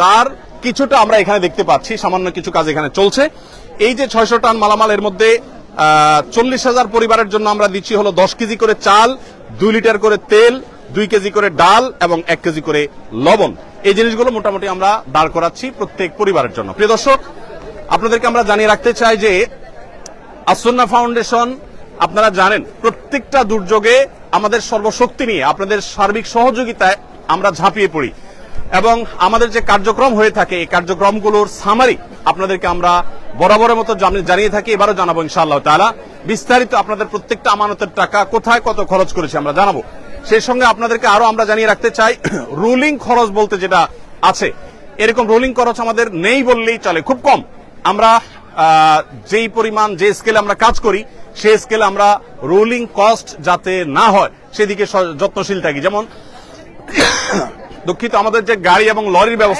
তার কিছুটা আমরা এখানে দেখতে পাচ্ছি, সামান্য কিছু কাজ এখানে চলছে। এই যে ছয়শো টন মালামাল এর মধ্যে চল্লিশ হাজার পরিবারের জন্য আমরা দিচ্ছি হলো দশ কেজি করে চাল, দুই লিটার করে তেল, দুই কেজি করে ডাল এবং এক কেজি করে লবণ। এই জিনিসগুলো মোটামুটি আমরা দাঁড় করাচ্ছি প্রত্যেক পরিবারের জন্য। প্রিয় দর্শক, আপনাদেরকে আমরা জানিয়ে রাখতে চাই যে আসন্না ফাউন্ডেশন, আপনারা জানেন, প্রত্যেকটা দুর্যোগে আমাদের সর্বশক্তি নিয়ে, আপনাদের সার্বিক সহযোগিতায় আমরা ঝাঁপিয়ে পড়ি। এবং আমাদের যে কার্যক্রম হয়ে থাকে, এই কার্যক্রমগুলোর সামারি আপনাদেরকে আমরা বরাবরের মতো জানি- জানিয়ে থাকি, এবারও জানাব ইনশাআল্লাহ তাআলা। বিস্তারিত আপনাদের প্রত্যেকটা আমানতের টাকা কোথায় কত খরচ করেছে আমরা জানাব। সেই সঙ্গে আপনাদেরকে আরও আমরা জানিয়ে রাখতে চাই, রুলিং খরচ বলতে যেটা আছে, এরকম রোলিং খরচ আমাদের নেই বললেই চলে, খুব কম। আমরা যেই পরিমাণ, যে স্কেলে আমরা কাজ করি, সেই স্কেলে আমরা রোলিং কস্ট যাতে না হয়, সেদিকে যত্নশীল থাকি। যেমন দুঃখিত আমাদের যে গাড়ি এবং লরির ব্যবস্থা